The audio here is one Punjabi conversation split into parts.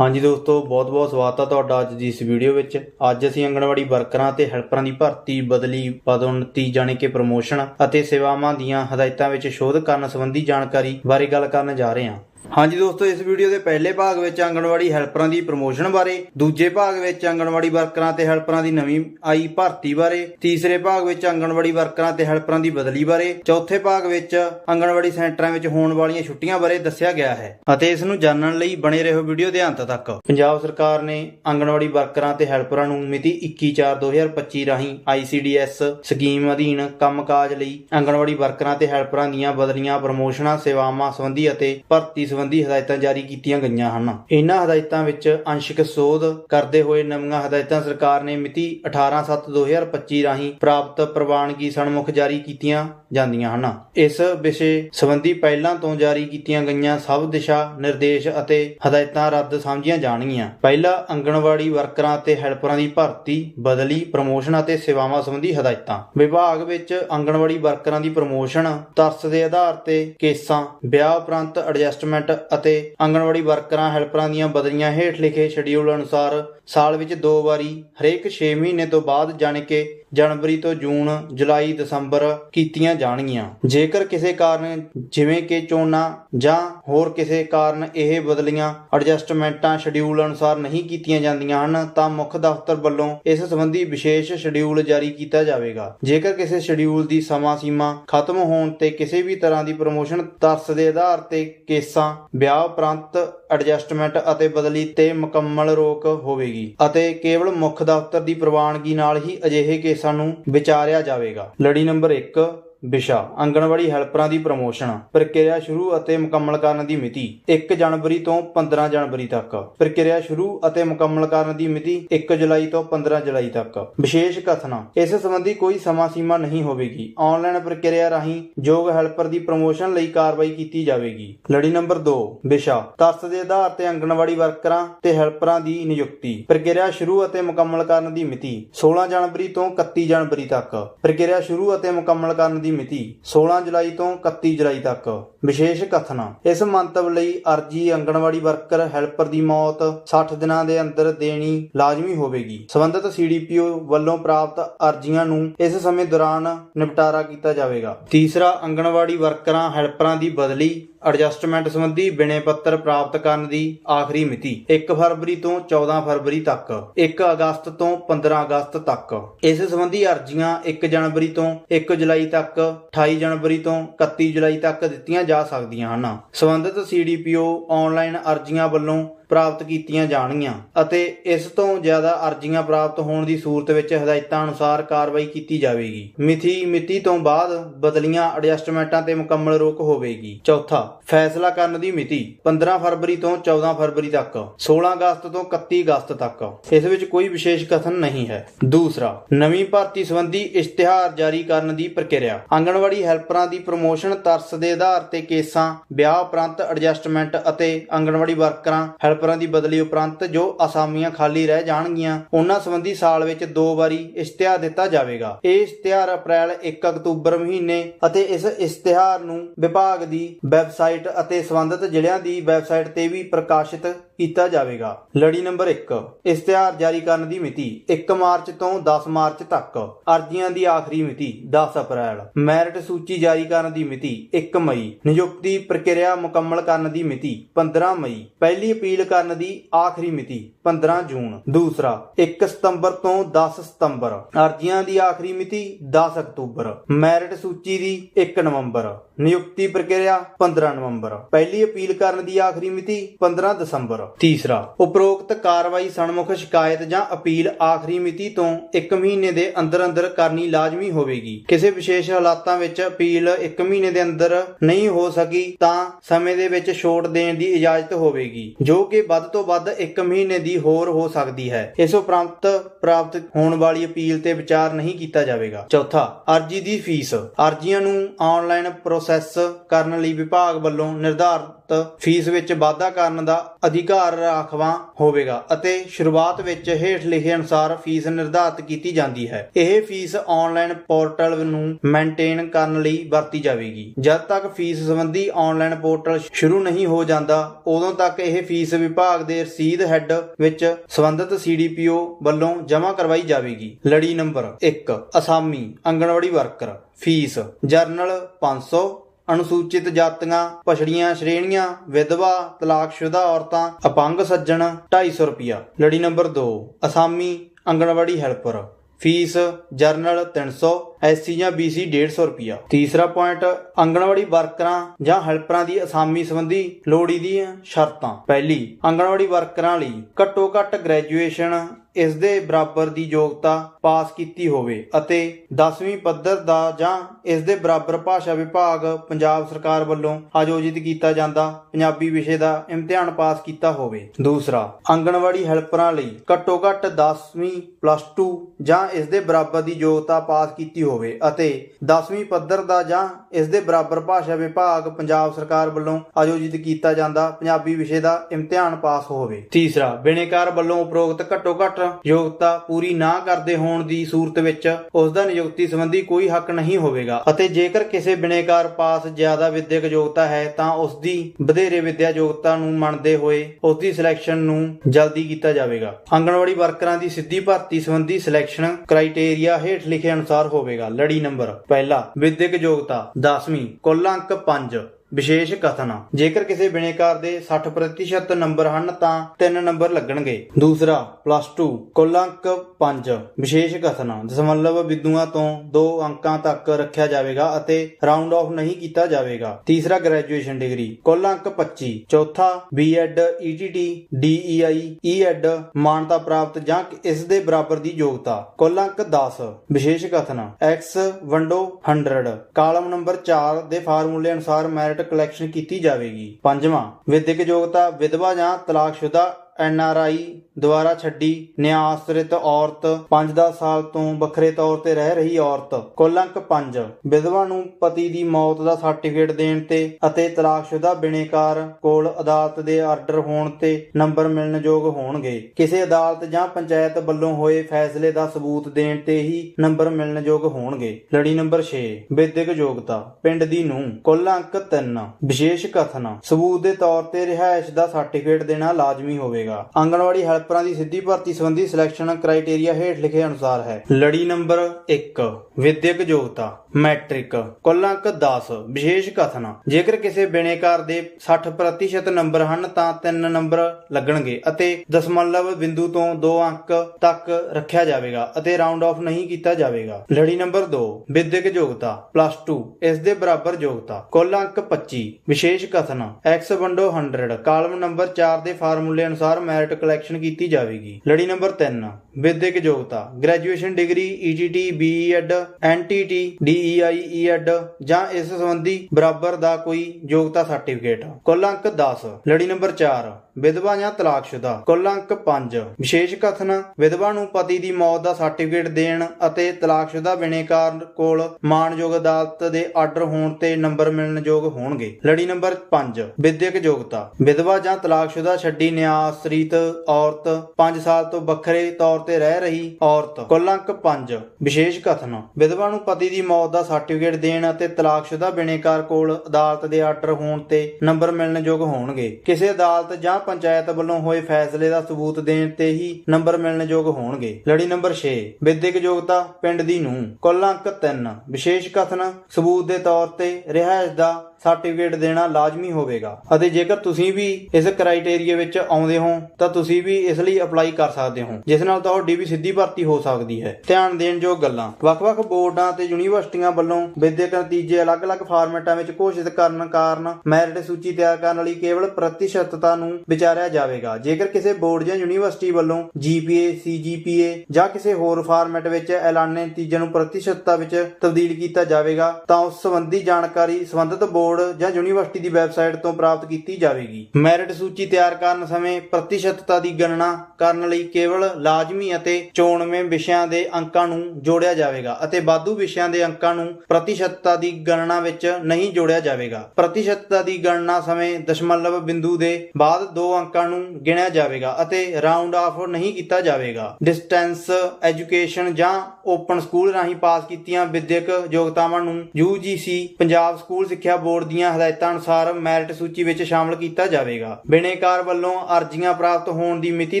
ਹਾਂਜੀ ਦੋਸਤੋ, ਬਹੁਤ-ਬਹੁਤ ਸਵਾਗਤ ਹੈ ਤੁਹਾਡਾ ਅੱਜ ਦੀ ਇਸ ਵੀਡੀਓ ਵਿੱਚ। ਅੱਜ ਅਸੀਂ ਅੰਗਣਵਾੜੀ ਵਰਕਰਾਂ ਤੇ ਹੈਲਪਰਾਂ ਦੀ ਭਰਤੀ ਬਦਲੀ ਪਦੋન્નਤੀ ਜਾਣੀ ਕਿ ਪ੍ਰਮੋਸ਼ਨ ਅਤੇ ਸੇਵਾਵਾਂ ਦੀਆਂ ਹਦਾਇਤਾਂ ਵਿੱਚ ਸ਼ੋਧ ਕਰਨ ਸੰਬੰਧੀ ਜਾਣਕਾਰੀ ਬਾਰੇ ਗੱਲ ਕਰਨ ਜਾ ਰਹੇ ਹਾਂ। ਹਾਂਜੀ ਦੋਸਤੋ, ਇਸ ਵੀਡੀਓ ਦੇ ਪਹਿਲੇ ਭਾਗ ਵਿੱਚ ਆਂਗਣਵਾੜੀ ਹੈਲਪਰਾਂ ਦੀ ਪ੍ਰਮੋਸ਼ਨ ਬਾਰੇ, ਦੂਜੇ ਭਾਗ ਵਿੱਚ ਆਂਗਣਵਾੜੀ ਵਰਕਰਾਂ ਤੇ ਹੈਲਪਰਾਂ ਦੀ ਨਵੀਂ ਆਈ ਭਰਤੀ ਬਾਰੇ, ਤੀਸਰੇ ਭਾਗ ਵਿੱਚ ਆਂਗਣਵਾੜੀ ਵਰਕਰਾਂ ਤੇ ਹੈਲਪਰਾਂ ਦੀ ਬਦਲੀ ਬਾਰੇ, ਚੌਥੇ ਭਾਗ ਵਿੱਚ ਆਂਗਣਵਾੜੀ ਸੈਂਟਰਾਂ ਵਿੱਚ ਹੋਣ ਵਾਲੀਆਂ ਛੁੱਟੀਆਂ ਬਾਰੇ ਦੱਸਿਆ ਗਿਆ ਹੈ ਅਤੇ ਇਸ ਨੂੰ ਜਾਣਨ ਲਈ ਬਣੇ ਰਹੋ ਵੀਡੀਓ ਦੇ ਅੰਤ ਤੱਕ। ਪੰਜਾਬ ਸਰਕਾਰ ਨੇ ਆਂਗਣਵਾੜੀ ਵਰਕਰਾਂ ਤੇ ਹੈਲਪਰਾਂ ਨੂੰ ਮਿਤੀ 21/4/2025 ਰਾਹੀਂ ICDS ਸਕੀਮ ਅਧੀਨ ਕੰਮਕਾਜ ਲਈ ਆਂਗਣਵਾੜੀ ਵਰਕਰਾਂ ਤੇ ਹੈਲਪਰਾਂ ਦੀਆਂ ਬਦਲੀਆਂ, ਪ੍ਰਮੋਸ਼ਨਾਂ, ਸੇਵਾਵਾਂ ਸੰਬੰਧੀ ਅਤੇ ਭਰਤੀ ਸੰਬੰਧੀ ਹਦਾਇਤਾਂ ਜਾਰੀ ਕੀਤੀਆਂ ਗਈਆਂ ਹਨ। ਇਹਨਾਂ ਹਦਾਇਤਾਂ ਵਿੱਚ ਅੰਸ਼ਿਕ ਸੋਧ ਕਰਦੇ ਹੋਏ ਨਵੀਆਂ ਹਦਾਇਤਾਂ ਸਰਕਾਰ ਨੇ ਮਿਤੀ 18/7/2025 ਰਾਹੀਂ ਪ੍ਰਾਪਤ ਪ੍ਰਵਾਨਗੀ ਸਨਮੁਖ ਜਾਰੀ ਕੀਤੀਆਂ ਜਾਂਦੀਆਂ ਹਨ। ਇਸ ਵਿਸ਼ੇ ਸੰਬੰਧੀ ਪਹਿਲਾਂ ਤੋਂ ਜਾਰੀ ਕੀਤੀਆਂ ਗਈਆਂ ਸਭ ਦਿਸ਼ਾ ਨਿਰਦੇਸ਼ ਅਤੇ ਹਦਾਇਤਾਂ ਰੱਦ ਸਮਝੀਆਂ ਜਾਣਗੀਆਂ। ਪਹਿਲਾ ਅੰਗਣਵਾੜੀ ਵਰਕਰਾਂ ਤੇ ਹੈਲਪਰਾਂ ਦੀ ਭਰਤੀ, ਬਦਲੀ, ਪ੍ਰਮੋਸ਼ਨ ਅਤੇ ਸੇਵਾਵਾਂ ਸੰਬੰਧੀ ਹਦਾਇਤਾਂ। ਵਿਭਾਗ ਵਿੱਚ ਅੰਗਣਵਾੜੀ ਵਰਕਰਾਂ ਦੀ ਪ੍ਰਮੋਸ਼ਨ, ਤਰਸ ਦੇ ਆਧਾਰ ਤੇ ਕੇਸਾਂ, ਵਿਆਹ ਉਪਰੰਤ ਐਡਜਸਟਮੈਂਟ ਅਤੇ ਆਂਗਣਵਾੜੀ ਵਰਕਰਾਂ ਹੈਲਪਰਾਂ ਦੀਆਂ ਬਦਲੀਆਂ ਹੇਠ ਲਿਖੇ ਸ਼ਡਿਊਲ ਅਨੁਸਾਰ ਸਾਲ ਵਿੱਚ ਦੋ ਵਾਰੀ, ਹਰੇਕ 6 ਮਹੀਨੇ ਤੋਂ ਬਾਅਦ ਜਾਣੀ ਕਿ ਜਨਵਰੀ ਤੋਂ ਜੂਨ, ਜੁਲਾਈ, ਦਸੰਬਰ ਕੀਤੀਆਂ ਜਾਣਗੀਆਂ। ਜੇਕਰ ਕਿਸੇ ਕਾਰਨ ਜਿਵੇਂ ਕਿ ਚੋਣਾਂ ਜਾਂ ਹੋਰ ਕਿਸੇ ਕਾਰਨ ਇਹ ਬਦਲੀਆਂ ਐਡਜਸਟਮੈਂਟਾਂ ਸ਼ਡਿਊਲ ਅਨੁਸਾਰ ਨਹੀਂ ਕੀਤੀਆਂ ਜਾਂਦੀਆਂ ਹਨ, ਤਾਂ ਮੁੱਖ ਦਫ਼ਤਰ ਵੱਲੋਂ ਇਸ ਸੰਬੰਧੀ ਵਿਸ਼ੇਸ਼ ਸ਼ਡਿਊਲ ਜਾਰੀ ਕੀਤਾ ਜਾਵੇਗਾ। ਜੇਕਰ ਕਿਸੇ ਸ਼ਡਿਊਲ ਦੀ ਸਮਾਂ ਸੀਮਾ ਖਤਮ ਹੋਣ ਤੇ ਕਿਸੇ ਵੀ ਤਰ੍ਹਾਂ ਦੀ ਪ੍ਰਮੋਸ਼ਨ ਤਰਸ ਦੇ ਆਧਾਰ ਤੇ ਕੇਸਾਂ, ਵਿਆਹ ਉਪਰੰਤ ਐਡਜਸਟਮੈਂਟ ਅਤੇ ਬਦਲੀ ਤੇ ਮੁਕੰਮਲ ਰੋਕ ਹੋਵੇਗੀ ਅਤੇ ਕੇਵਲ ਮੁੱਖ ਦਫ਼ਤਰ ਦੀ ਪ੍ਰਵਾਨਗੀ ਨਾਲ ਹੀ ਅਜਿਹੇ ਕੇਸਾਂ ਨੂੰ ਵਿਚਾਰਿਆ ਜਾਵੇਗਾ। ਲੜੀ ਨੰਬਰ 1 ਵਿਸ਼ਾ ਆਂਗਣਵਾੜੀ ਹੈਲਪਰਾਂ ਦੀ ਪ੍ਰਮੋਸ਼ਨ, ਪ੍ਰਕਿਰਿਆ ਸ਼ੁਰੂ ਅਤੇ ਮੁਕੰਮਲ ਕਰਨ ਦੀ ਮਿਤੀ 1 ਜਨਵਰੀ ਤੋਂ 15 ਜਨਵਰੀ ਤੱਕ। ਪ੍ਰਕਿਰਿਆ ਸ਼ੁਰੂ ਅਤੇ ਮੁਕੰਮਲ ਕਰਨ ਦੀ ਮਿਤੀ 1 ਜੁਲਾਈ ਤੋਂ 15 ਜੁਲਾਈ ਤੱਕ। ਵਿਸ਼ੇਸ਼ ਕਥਨਾ, ਇਸ ਸੰਬੰਧੀ ਕੋਈ ਸਮਾਂ ਸੀਮਾ ਨਹੀਂ ਹੋਵੇਗੀ। ਆਨਲਾਈਨ ਪ੍ਰਕਿਰਿਆ ਰਾਹੀਂ ਯੋਗ ਹੈਲਪਰ ਦੀ ਪ੍ਰਮੋਸ਼ਨ ਲਈ ਕਾਰਵਾਈ ਕੀਤੀ ਜਾਵੇਗੀ। ਲੜੀ ਨੰਬਰ 2 ਵਿਸ਼ਾ ਤਰਸ ਦੇ ਆਧਾਰ ਤੇ ਆਂਗਣਵਾੜੀ ਵਰਕਰਾਂ ਤੇ ਹੈਲਪਰਾਂ ਦੀ ਨਿਯੁਕਤੀ। ਪ੍ਰਕਿਰਿਆ ਸ਼ੁਰੂ ਅਤੇ ਮੁਕੰਮਲ ਕਰਨ ਦੀ ਮਿਤੀ 16 ਜਨਵਰੀ ਤੋਂ 31 ਜਨਵਰੀ ਤੱਕ। ਪ੍ਰਕਿਰਿਆ ਸ਼ੁਰੂ ਅਤੇ ਮੁਕੰਮਲ ਕਰਨ ਦੀ ਮਿਤੀ 16 ਜੁਲਾਈ ਤੋਂ 31 ਜੁਲਾਈ ਤੱਕ। ਵਿਸ਼ੇਸ਼ ਕਥਨ। ਇਸ ਮੰਤਵ ਲਈ ਅਰਜੀ ਆਂਗਣਵਾੜੀ ਵਰਕਰ, ਹੈਲਪਰ ਦੀ ਮੌਤ 60 ਦਿਨਾਂ ਦੇ ਅੰਦਰ ਦੇਣੀ ਲਾਜ਼ਮੀ ਹੋਵੇਗੀ। ਸੰਬੰਧਿਤ ਸੀਡੀਪੀਓ ਵੱਲੋਂ ਪ੍ਰਾਪਤ ਅਰਜ਼ੀਆਂ ਨੂੰ ਇਸ ਸਮੇਂ ਦੌਰਾਨ ਨਿਪਟਾਰਾ ਕੀਤਾ ਜਾਵੇਗਾ। ਤੀਸਰਾ, ਆਂਗਣਵਾੜੀ ਵਰਕਰਾਂ, ਹੈਲਪਰਾਂ ਦੀ ਬਦਲੀ ਐਡਜਸਟਮੈਂਟ ਸੰਬੰਧੀ ਬਿਨੇ ਪੱਤਰ ਪ੍ਰਾਪਤ ਕਰਨ ਦੀ ਆਖਰੀ ਮਿਤੀ 1 ਫਰਵਰੀ ਤੋਂ 14 ਫਰਵਰੀ ਤੱਕ 1 ਅਗਸਤ ਤੋਂ 15 ਅਗਸਤ ਤੱਕ। ਇਸ ਸੰਬੰਧੀ ਅਰਜ਼ੀਆਂ 1 ਜਨਵਰੀ ਤੋਂ 1 ਜੁਲਾਈ ਤੱਕ 28 ਜਨਵਰੀ ਤੋਂ 31 ਜੁਲਾਈ ਤੱਕ ਦਿੱਤੀਆਂ ਜਾ ਸਕਦੀਆਂ ਹਨ। ਸੰਬੰਧਿਤ ਸੀਡੀਪੀਓ ਆਨਲਾਈਨ ਅਰਜ਼ੀਆਂ ਵੱਲੋਂ ਪ੍ਰਾਪਤ ਕੀਤੀਆਂ ਜਾਣਗੀਆਂ ਅਤੇ ਇਸ ਤੋਂ ਜ਼ਿਆਦਾ ਅਰਜ਼ੀਆਂ ਪ੍ਰਾਪਤ ਹੋਣ ਦੀ ਸੂਰਤ ਵਿੱਚ ਹਦਾਇਤਾਂ ਅਨੁਸਾਰ ਕਾਰਵਾਈ ਕੀਤੀ ਜਾਵੇਗੀ। ਮਿਤੀ ਮਿਤੀ ਤੋਂ ਬਾਅਦ ਬਦਲੀਆਂ ਐਡਜਸਟਮੈਂਟਾਂ ਤੇ ਮੁਕੰਮਲ ਰੋਕ ਹੋਵੇਗੀ। ਚੌਥਾ, ਫੈਸਲਾ ਕਰਨ ਦੀ ਮਿਤੀ 15 ਫਰਵਰੀ ਤੋਂ 14 ਫਰਵਰੀ ਤੱਕ 16 ਅਗਸਤ ਤੋਂ 31 ਅਗਸਤ ਤੱਕ। ਇਸ ਵਿੱਚ ਕੋਈ ਵਿਸ਼ੇਸ਼ ਕਥਨ ਨਹੀਂ ਹੈ। ਦੂਸਰਾ, ਨਵੀਂ ਭਰਤੀ ਸੰਬੰਧੀ ਇਸ਼ਤਿਹਾਰ ਜਾਰੀ ਕਰਨ ਦੀ ਪ੍ਰਕਿਰਿਆ। ਆਂਗਣਵਾੜੀ ਹੈਲਪਰਾਂ ਦੀ ਪ੍ਰਮੋਸ਼ਨ ਤਰਸ ਦੇ ਆਧਾਰ ਤੇ ਕੇਸਾਂ, ਵਿਆਹ ਉਪਰੰਤ ਐਡਜਸਟਮੈਂਟ ਅਤੇ ਆਂਗਣਵਾੜੀ ਵਰਕਰਾਂ ਹੈਲਪ ਹੈਲਪਰਾਂ ਦੀ ਬਦਲੀ ਉਪਰੰਤ ਜੋ ਅਸਾਮੀਆਂ ਖਾਲੀ ਰਹਿ ਜਾਣਗੀਆਂ, ਉਹਨਾਂ ਸੰਬੰਧੀ ਸਾਲ ਵਿੱਚ ਦੋ ਵਾਰੀ ਇਸ਼ਤਿਹਾਰ ਦਿੱਤਾ ਜਾਵੇਗਾ। ਇਹ ਇਸ਼ਤਿਹਾਰ ਅਪ੍ਰੈਲ 1 ਅਕਤੂਬਰ ਮਹੀਨੇ ਅਤੇ ਇਸ ਇਸ਼ਤਿਹਾਰ ਨੂੰ ਵਿਭਾਗ ਦੀ ਵੈਬਸਾਈਟ ਅਤੇ ਸੰਬੰਧਿਤ ਜ਼ਿਲ੍ਹਿਆਂ ਦੀ ਵੈਬਸਾਈਟ ਤੇ ਵੀ ਪ੍ਰਕਾਸ਼ਿਤ ਕੀਤਾ ਜਾਵੇਗਾ। ਲੜੀ ਨੰਬਰ 1 ਇਸ਼ਤਿਹਾਰ ਜਾਰੀ ਕਰਨ ਦੀ ਮਿਤੀ 1 ਮਾਰਚ ਤੋਂ 10 ਮਾਰਚ ਤੱਕ। ਅਰਜ਼ੀਆਂ ਦੀ ਆਖਰੀ ਮਿਤੀ 10 ਅਪ੍ਰੈਲ। ਮੈਰਿਟ ਸੂਚੀ ਜਾਰੀ ਕਰਨ ਦੀ ਮਿਤੀ 1 ਮਈ। ਨਿਯੁਕਤੀ ਪ੍ਰਕਿਰਿਆ ਮੁਕੰਮਲ ਕਰਨ ਦੀ ਮਿਤੀ 15 ਮਈ। ਪਹਿਲੀ ਅਪੀਲ ਕਰਨ ਦੀ ਆਖਰੀ ਮਿਤੀ 15 ਜੂਨ। ਦੂਸਰਾ 1 ਸਤੰਬਰ ਤੋਂ 10 ਸਤੰਬਰ। ਅਰਜ਼ੀਆਂ ਦੀ ਆਖਰੀ ਮਿਤੀ 10 ਅਕਤੂਬਰ। ਮੈਰਿਟ ਸੂਚੀ ਦੀ 1 ਨਵੰਬਰ। ਨਿਯੁਕਤੀ ਪ੍ਰਕਿਰਿਆ 15 ਨਵੰਬਰ। ਪਹਿਲੀ ਅਪੀਲ ਕਰਨ ਦੀ ਆਖਰੀ ਮਿਤੀ 15 ਦਸੰਬਰ। ਤੀਸਰਾ, ਉਪਰੋਕਤ ਕਾਰਵਾਈ ਸਨਮੁਖ ਸ਼ਿਕਾਇਤ ਜਾਂ ਅਪੀਲ ਆਖਰੀ ਮਿਤੀ ਤੋਂ 1 ਮਹੀਨੇ ਦੇ ਅੰਦਰ ਅੰਦਰ ਕਰਨੀ ਲਾਜ਼ਮੀ ਹੋਵੇਗੀ। ਕਿਸੇ ਵਿਸ਼ੇਸ਼ ਹਾਲਾਤਾਂ ਵਿੱਚ ਅਪੀਲ 1 ਮਹੀਨੇ ਦੇ ਅੰਦਰ ਨਹੀਂ ਹੋ ਸਕੀ ਤਾਂ ਸਮੇਂ ਦੇ ਵਿੱਚ ਛੋਟ ਦੇਣ ਦੀ ਇਜਾਜ਼ਤ ਹੋਵੇਗੀ, ਜੋ ਕਿ ਵੱਧ ਤੋਂ ਵੱਧ 1 ਮਹੀਨੇ ਦੀ ਹੋਰ ਹੋ ਸਕਦੀ ਹੈ। ਇਸ ਉਪਰੰਤ ਪ੍ਰਾਪਤ ਹੋਣ ਵਾਲੀ ਅਪੀਲ ਤੇ ਵਿਚਾਰ ਨਹੀਂ ਕੀਤਾ ਜਾਵੇਗਾ। ਚੌਥਾ, ਅਰਜੀ ਦੀ ਫੀਸ। ਅਰਜੀਆਂ ਨੂੰ ਆਨਲਾਈਨ ਪ੍ਰੋਸੈਸ ਕਰਨ ਲਈ ਵਿਭਾਗ ਵੱਲੋਂ ਨਿਰਧਾਰਤ ਫੀਸ ਵਿੱਚ ਵਾਧਾ ਕਰਨ ਦਾ ਅਧਿਕਾਰ ਰਾਖਵਾਂ ਹੋਵੇਗਾ ਅਤੇ ਸ਼ੁਰੂਆਤ ਵਿੱਚ ਹੇਠ ਲਿਖੇ ਅਨੁਸਾਰ ਫੀਸ ਨਿਰਧਾਰਤ ਕੀਤੀ ਜਾਂਦੀ ਹੈ। ਇਹ ਫੀਸ ਆਨਲਾਈਨ ਪੋਰਟਲ ਨੂੰ ਮੇਨਟੇਨ ਕਰਨ ਲਈ ਵਰਤੀ ਜਾਵੇਗੀ। ਜਦ ਤੱਕ ਫੀਸ ਸੰਬੰਧੀ ਆਨਲਾਈਨ ਪੋਰਟਲ ਸ਼ੁਰੂ ਨਹੀਂ ਹੋ ਜਾਂਦਾ, ਉਦੋਂ ਤੱਕ ਇਹ ਫੀਸ ਵਿਭਾਗ ਦੇ ਰਸੀਦ ਹੈੱਡ ਵਿੱਚ ਸੰਬੰਧਿਤ ਸੀਡੀਪੀਓ ਵੱਲੋਂ ਜਮ੍ਹਾਂ ਕਰਵਾਈ ਜਾਵੇਗੀ। ਲੜੀ ਨੰਬਰ 1 ਅਸਾਮੀ, ਅੰਗਣਵਾੜੀ ਵਰਕਰ, ਫੀਸ, ਜਰਨਲ 500 ਅਨੁਸੂਚਿਤ ਜਾਤੀਆਂ, ਪਛੜੀਆਂ ਸ਼੍ਰੇਣੀਆਂ, ਵਿਧਵਾ, ਤਲਾਕਸ਼ੁਦਾ ਔਰਤਾਂ, ਅਪੰਗ ਸੱਜਣ 250 ਰੁਪਿਆ ਲੜੀ ਨੰਬਰ 2 ਅਸਾਮੀ anganwadi helper. Fee, general 300 SC ਜਾਂ ਬੀਸੀ 150 ਰੁਪਿਆ ਤੀਸਰਾ ਪੁਆਇੰਟ, ਅੰਗਣਵਾੜੀ ਵਰਕਰਾਂ ਜਾਂ ਹੈਲਪਰਾਂ ਦੀ ਅਸਾਮੀ ਸੰਬੰਧੀ ਲੋੜੀ ਦੀਆਂ ਸ਼ਰਤਾਂ। ਪਹਿਲੀ, ਅੰਗਣਵਾੜੀ ਵਰਕਰਾਂ ਲਈ ਘੱਟੋ ਘੱਟ ਗ੍ਰੈਜੂਏਸ਼ਨ ਇਸ ਦੇ ਬਰਾਬਰ ਦੀ ਯੋਗਤਾ ਪਾਸ ਕੀਤੀ ਹੋਵੇ ਅਤੇ 10ਵੀਂ ਪੱਧਰ ਦਾ ਜਾਂ ਇਸ ਦੇ ਬਰਾਬਰ ਭਾਸ਼ਾ ਵਿਭਾਗ ਪੰਜਾਬ ਸਰਕਾਰ ਵੱਲੋਂ ਆਯੋਜਿਤ ਕੀਤਾ ਜਾਂਦਾ, ਪੰਜਾਬੀ ਵਿਸ਼ੇ ਦਾ ਇਮਤਿਹਾਨ ਪਾਸ ਕੀਤਾ ਹੋਵੇ। ਦੂਸਰਾ, ਆਂਗਣਵਾੜੀ ਹੈਲਪਰਾਂ ਲਈ ਘੱਟੋ ਘੱਟ 10ਵੀਂ ਪਲੱਸ 2 ਜਾਂ ਇਸ ਦੇ ਬਰਾਬਰ ਦੀ ਯੋਗਤਾ ਪਾਸ ਕੀਤੀ ਹੋਵੇ ਅਤੇ 10ਵੀਂ ਪੱਧਰ ਦਾ ਜਾਂ ਇਸ ਦੇ ਬਰਾਬਰ ਭਾਸ਼ਾ ਵਿਭਾਗ ਪੰਜਾਬ ਸਰਕਾਰ ਵੱਲੋਂ ਆਯੋਜਿਤ ਕੀਤਾ ਜਾਂਦਾ। ਪੰਜਾਬੀ ਵਿਸ਼ੇ ਦਾ ਇਮਤਿਹਾਨ ਪਾਸ ਹੋਵੇ। ਤੀਸਰਾ ਬਿਨੇਕਾਰ ਵੱਲੋਂ ਉਪਰੋਕਤ ਘੱਟੋ ਘੱਟ ਯੋਗਤਾ ਪੂਰੀ ਨਾ ਕਰਦੇ ਹੋਣ ਦੀ ਸੂਰਤ ਵਿੱਚ ਉਸ ਦਾ ਨਿਯੁਕਤੀ ਸੰਬੰਧੀ ਕੋਈ ਹੱਕ ਨਹੀਂ ਹੋਵੇਗਾ ਅਤੇ ਜੇਕਰ ਕਿਸੇ ਬਿਨੇਕਾਰ ਪਾਸ ਜ਼ਿਆਦਾ ਵਿਦਿਅਕ ਯੋਗਤਾ ਹੈ ਤਾਂ ਉਸ ਦੀ ਵਧੇਰੇ ਵਿਦਿਆ ਯੋਗਤਾ ਨੂੰ ਮੰਨਦੇ ਹੋਏ ਉਸ ਦੀ ਸਿਲੈਕਸ਼ਨ ਨੂੰ ਜਲਦੀ ਕੀਤਾ ਜਾਵੇਗਾ। ਆਂਗਣਵਾੜੀ ਵਰਕਰਾਂ ਦੀ ਸਿੱਧੀ ਭਰਤੀ ਸੰਬੰਧੀ ਸਿਲੈਕਸ਼ਨ ਕ੍ਰਾਈਟੇਰੀਆ ਹੇਠ ਲਿਖੇ ਅਨੁਸਾਰ ਹੋਵੇਗਾ। ਲੜੀ ਨੰਬਰ, ਪਹਿਲਾ, ਵਿਦਿਅਕ ਯੋਗਤਾ। 10ਵੀਂ ਕੁੱਲ ਅੰਕ 5 ਵਿਸ਼ੇਸ਼ ਕਥਨ। ਜੇਕਰ ਕਿਸੇ ਬਿਨੇਕਾਰ ਦੇ 60% ਨੰਬਰ ਹਨ ਤਾਂ 3 ਨੰਬਰ ਲੱਗਣਗੇ। ਦੂਸਰਾ ਪਲੱਸ 2 ਕੁੱਲ ਅੰਕ 5 ਵਿਸ਼ੇਸ਼ ਕਥਨ ਦਸ਼ਮਲਵ ਬਿੰਦੂਆਂ ਤੋਂ 2 ਅੰਕਾਂ ਤੱਕ ਰੱਖਿਆ ਜਾਵੇਗਾ ਅਤੇ ਰਾਉਂਡ ਆਫ ਨਹੀਂ ਕੀਤਾ ਜਾਵੇਗਾ। ਤੀਸਰਾ ਗ੍ਰੈਜੂਏਸ਼ਨ ਡਿਗਰੀ ਕੁੱਲ ਅੰਕ 25 ਚੌਥਾ ਬੀਐਡ ਈਟੀਟੀ ਡੀਈਆਈ ਈਐਡ ਮਾਨਤਾ ਪ੍ਰਾਪਤ ਜਾਂ ਇਸ ਦੇ ਬਰਾਬਰ ਦੀ ਯੋਗਤਾ। ਕੁੱਲ ਅੰਕ 10 ਵਿਸ਼ੇਸ਼ ਕਥਨ, x ਵੰਡੋ 100 ਕਾਲਮ ਨੰਬਰ 4 ਦੇ ਫਾਰਮੂਲੇ ਅਨੁਸਾਰ ਮੈਰਿਟ ਕਲੈਕਸ਼ਨ ਕੀਤੀ ਜਾਵੇਗੀ। ਪੰਜਵਾਂ, ਵਿਦਿਅਕ ਯੋਗਤਾ, ਵਿਧਵਾ ਜਾਂ ਤਲਾਕਸ਼ੁਦਾ ਐਨ ਆਰ ਆਈ ਦੁਆਰਾ ਛੱਡੀ ਨਿਆਸਰਿਤ ਔਰਤ 5-10 ਸਾਲ ਤੋਂ ਵੱਖਰੇ ਤੌਰ ਤੇ ਰਹਿ ਰਹੀ ਔਰਤ ਕੁੱਲ ਅੰਕ 5 ਵਿਧਵਾ ਨੂੰ ਪਤੀ ਦੀ ਮੌਤ ਦਾ ਸਰਟੀਫਿਕੇਟ ਦੇਣ ਤੇ ਅਤੇ ਤਲਾਕਸ਼ੁਦਾ ਬਿਨੇਕਾਰ ਕੋਲ ਅਦਾਲਤ ਦੇ ਆਰਡਰ ਹੋਣ ਤੇ ਨੰਬਰ ਮਿਲਣਯੋਗ ਹੋਣਗੇ। ਕਿਸੇ ਅਦਾਲਤ ਜਾਂ ਪੰਚਾਇਤ ਵੱਲੋਂ ਹੋਏ ਫੈਸਲੇ ਦਾ ਸਬੂਤ ਦੇਣ ਤੇ ਹੀ ਨੰਬਰ ਮਿਲਣਯੋਗ ਹੋਣਗੇ। ਲੜੀ ਨੰਬਰ 6 ਵਿਦਿਅਕ ਯੋਗਤਾ, ਪਿੰਡ ਦੀ ਨੂੰ ਕੁੱਲ ਅੰਕ 3 ਵਿਸ਼ੇਸ਼ ਕਥਨ, ਸਬੂਤ ਦੇ ਤੌਰ ਤੇ ਰਿਹਾਇਸ਼ ਦਾ ਸਰਟੀਫਿਕੇਟ ਦੇਣਾ ਲਾਜ਼ਮੀ ਹੋਵੇਗਾ। ਆਂਗਣਵਾੜੀ ਹੈਲਪਰਾਂ ਦੀ ਸਿੱਧੀ ਭਰਤੀ ਸੰਬੰਧੀ ਸਿਲੈਕਸ਼ਨ ਕ੍ਰਾਈਟੇਰੀਆ ਹੇਠ ਲਿਖੇ ਅਨੁਸਾਰ ਹੈ। ਲੜੀ ਨੰਬਰ 1 ਵਿਦਿਅਕ ਯੋਗਤਾ, ਮੈਟ੍ਰਿਕ ਕੁੱਲ ਅੰਕ 10 ਵਿਸ਼ੇਸ਼ ਕਥਨ। ਜੇਕਰ ਕਿਸੇ ਬਿਨੇਕਾਰ ਦੇ 60% ਨੰਬਰ ਹਨ, ਤਾਂ 3 ਨੰਬਰ ਲੱਗਣਗੇ ਅਤੇ ਦਸ਼ਮਲਵ ਬਿੰਦੂ ਤੋਂ 2 ਅੰਕ ਤੱਕ ਰੱਖਿਆ ਜਾਵੇਗਾ ਅਤੇ ਰਾਉਂਡ ਆਫ ਨਹੀਂ ਕੀਤਾ ਜਾਵੇਗਾ। ਲੜੀ ਨੰਬਰ 2 ਵਿਦਿਅਕ ਯੋਗਤਾ ਪਲੱਸ 2 ਇਸ ਦੇ ਬਰਾਬਰ ਯੋਗਤਾ। ਕੁੱਲ ਅੰਕ 25 ਵਿਸ਼ੇਸ਼ ਕਥਨ, x ਵੰਡੋ 100 ਕਾਲਮ ਨੰਬਰ 4 ਦੇ ਫਾਰਮੂਲੇ ਅਨੁਸਾਰ ਮੈਰਿਟ ਕਲੈਕਸ਼ਨ ਕੀਤੀ ਜਾਵੇਗੀ। ਲੜੀ ਨੰਬਰ 3 ਵਿਦਿਅਕ ਯੋਗਤਾ graduation degree ETT BEd NTT DEI Ed ਜਾਂ ਇਸ ਸੰਬੰਧੀ ਬਰਾਬਰ ਦਾ ਕੋਈ ਯੋਗਤਾ ਸਰਟੀਫਿਕੇਟ ਕੁੱਲ ਅੰਕ 10 ਲੜੀ ਨੰਬਰ 4 ਵਿਧਵਾ ਜਾਂ ਤਲਾਕਸ਼ੁਦਾ। ਕੁੱਲ ਅੰਕ 5 ਵਿਸ਼ੇਸ਼ ਕਥਨ, ਵਿਧਵਾ ਨੂੰ ਪਤੀ ਦੀ ਮੌਤ ਦਾ ਸਰਟੀਫਿਕੇਟ ਦੇਣ ਅਤੇ ਤਲਾਕਸ਼ੁਦਾ ਬਿਨੇਕਾਰ ਕੋਲ ਮਾਣਯੋਗ ਅਦਾਲਤ ਦੇ ਆਰਡਰ ਹੋਣ ਤੇ ਨੰਬਰ ਮਿਲਣ ਯੋਗ ਹੋਣਗੇ। ਲੜੀ ਨੰਬਰ 5 ਵਿਦਿਅਕ ਯੋਗਤਾ। ਵਿਧਵਾ ਜਾਂ ਤਲਾਕਸ਼ੁਦਾ ਛੱਡੀ ਨਿਆਸਰੀਤ ਔਰਤ 5 ਸਾਲ ਤੋਂ ਵੱਖਰੇ ਤੌਰ ਤੇ ਰਹਿ ਰਹੀ ਔਰਤ। ਕੁੱਲ ਅੰਕ 5 ਵਿਸ਼ੇਸ਼ ਕਥਨ। ਵਿਧਵਾ ਨੂੰ ਪਤੀ ਦੀ ਮੌਤ ਦਾ ਸਰਟੀਫਿਕੇਟ ਦੇਣ ਅਤੇ ਤਲਾਕਸ਼ੁਦਾ ਬਿਨੇਕਾਰ ਕੋਲ ਅਦਾਲਤ ਦੇ ਆਰਡਰ ਹੋਣ ਤੇ ਨੰਬਰ ਮਿਲਣ ਯੋਗ ਹੋਣਗੇ। ਕਿਸੇ ਅਦਾਲਤ ਜਾਂ ਪੰਚਾਇਤ ਵੱਲੋਂ ਹੋਏ ਫੈਸਲੇ ਦਾ ਸਬੂਤ ਦੇਣ ਤੇ ਹੀ ਨੰਬਰ ਮਿਲਣਯੋਗ ਹੋਣਗੇ। ਲੜੀ ਨੰਬਰ 6 ਵਿਦਿਅਕ ਯੋਗਤਾ ਪਿੰਡ ਦੀ ਨੂੰ ਕੁੱਲ ਅੰਕ 3 ਵਿਸ਼ੇਸ਼ ਕਥਨ ਸਬੂਤ ਦੇ ਤੌਰ ਤੇ ਰਿਹਾਇਸ਼ ਦਾ ਸਰਟੀਫਿਕੇਟ ਦੇਣਾ ਲਾਜ਼ਮੀ ਹੋਵੇਗਾ। ਅਤੇ ਜੇਕਰ ਤੁਸੀਂ ਵੀ ਇਸ ਕ੍ਰਾਈਟੇਰੀਆ ਵਿੱਚ ਆਉਂਦੇ ਹੋ, ਤਾਂ ਤੁਸੀਂ ਵੀ ਇਸ ਲਈ ਅਪਲਾਈ ਕਰ ਸਕਦੇ ਹੋ। ਜਿਸ ਨਾਲ ਤੁਹਾਡੀ ਵੀ ਸਿੱਧੀ ਭਰਤੀ ਹੋ ਸਕਦੀ ਹੈ। ਧਿਆਨ ਦੇਣ ਯੋਗ ਗੱਲਾਂ। ਵੱਖ-ਵੱਖ ਬੋਰਡਾਂ ਤੇ ਯੂਨੀਵਰਸਿਟੀਆਂ ਵੱਲੋਂ ਵਿਦਿਅਕ ਨਤੀਜੇ ਅਲੱਗ-ਅਲੱਗ ਫਾਰਮੈਟਾਂ ਵਿੱਚ ਘੋਸ਼ਿਤ ਕਰਨ ਕਾਰਨ ਮੈਰਿਟ ਸੂਚੀ ਤਿਆਰ ਕਰਨ ਲਈ ਕੇਵਲ ਪ੍ਰਤੀਸ਼ਤਤਾ ਨੂੰ ਵਿਚਾਰਿਆ ਜਾਵੇਗਾ। ਜੇਕਰ ਕਿਸੇ ਬੋਰਡ ਜਾਂ ਯੂਨੀਵਰਸਿਟੀ ਵੱਲੋਂ GPA CGPA ਜਾਂ ਕਿਸੇ ਹੋਰ ਫਾਰਮੈਟ ਵਿੱਚ ਐਲਾਨੇ ਨਤੀਜਿਆਂ ਨੂੰ ਪ੍ਰਤੀਸ਼ਤਤਾ ਵਿੱਚ ਤਬਦੀਲ ਕੀਤਾ ਜਾਵੇਗਾ, ਤਾਂ ਉਸ ਸੰਬੰਧੀ ਜਾਣਕਾਰੀ ਸੰਬੰਧਿਤ ਬੋਰਡ ਜਾਂ ਯੂਨੀਵਰਸਿਟੀ ਦੀ ਵੈਬਸਾਈਟ ਤੋਂ ਪ੍ਰਾਪਤ ਕੀਤੀ ਜਾਵੇਗੀ। ਮੈਰਿਟ ਸੂਚੀ ਤਿਆਰ ਕਰਨ ਸਮੇਂ ਪ੍ਰਤੀਸ਼ਤਤਾ ਦੀ ਗਣਨਾ ਕਰਨ ਲਈ ਕੇਵਲ ਲਾਜ਼ਮੀ ਅਤੇ ਚੋਣਵੇਂ ਵਿਸ਼ਿਆਂ ਦੇ ਅੰਕਾਂ ਨੂੰ ਜੋੜਿਆ ਜਾਵੇਗਾ ਅਤੇ ਵਾਧੂ ਵਿਸ਼ਿਆਂ ਦੇ ਅੰਕਾਂ ਨੂੰ ਪ੍ਰਤੀਸ਼ਤਤਾ ਦੀ ਗਣਨਾ ਵਿੱਚ ਨਹੀਂ ਜੋੜਿਆ ਜਾਵੇਗਾ। ਪ੍ਰਤੀਸ਼ਤਤਾ ਦੀ ਗਣਨਾ ਸਮੇਂ ਦਸ਼ਮਲਵ ਬਿੰਦੂ ਦੇ ਬਾਅਦ ਦੋ ਅੰਕਾਂ ਨੂੰ ਗਿਣਿਆ ਜਾਵੇਗਾ ਅਤੇ ਰਾਉਂਡ ਆਫ ਨਹੀਂ ਕੀਤਾ ਜਾਵੇਗਾ। ਡਿਸਟੈਂਸ ਐਜੂਕੇਸ਼ਨ ਜਾਂ ਓਪਨ ਸਕੂਲ ਰਾਹੀਂ ਪਾਸ ਕੀਤੀਆਂ ਵਿਦਿਅਕ ਯੋਗਤਾਵਾਂ ਨੂੰ UGC ਪੰਜਾਬ ਸਕੂਲ ਸਿੱਖਿਆ ਬੋਰਡ ਬੋਰਡ ਦੀਆਂ ਹਦਾਇਤਾਂ ਅਨੁਸਾਰ ਮੈਰਿਟ ਸੂਚੀ ਵਿੱਚ ਸ਼ਾਮਲ ਕੀਤਾ ਜਾਵੇਗਾ। ਬਿਨੇਕਾਰ ਵੱਲੋਂ ਅਰਜ਼ੀਆਂ ਪ੍ਰਾਪਤ ਹੋਣ ਦੀ ਮਿਤੀ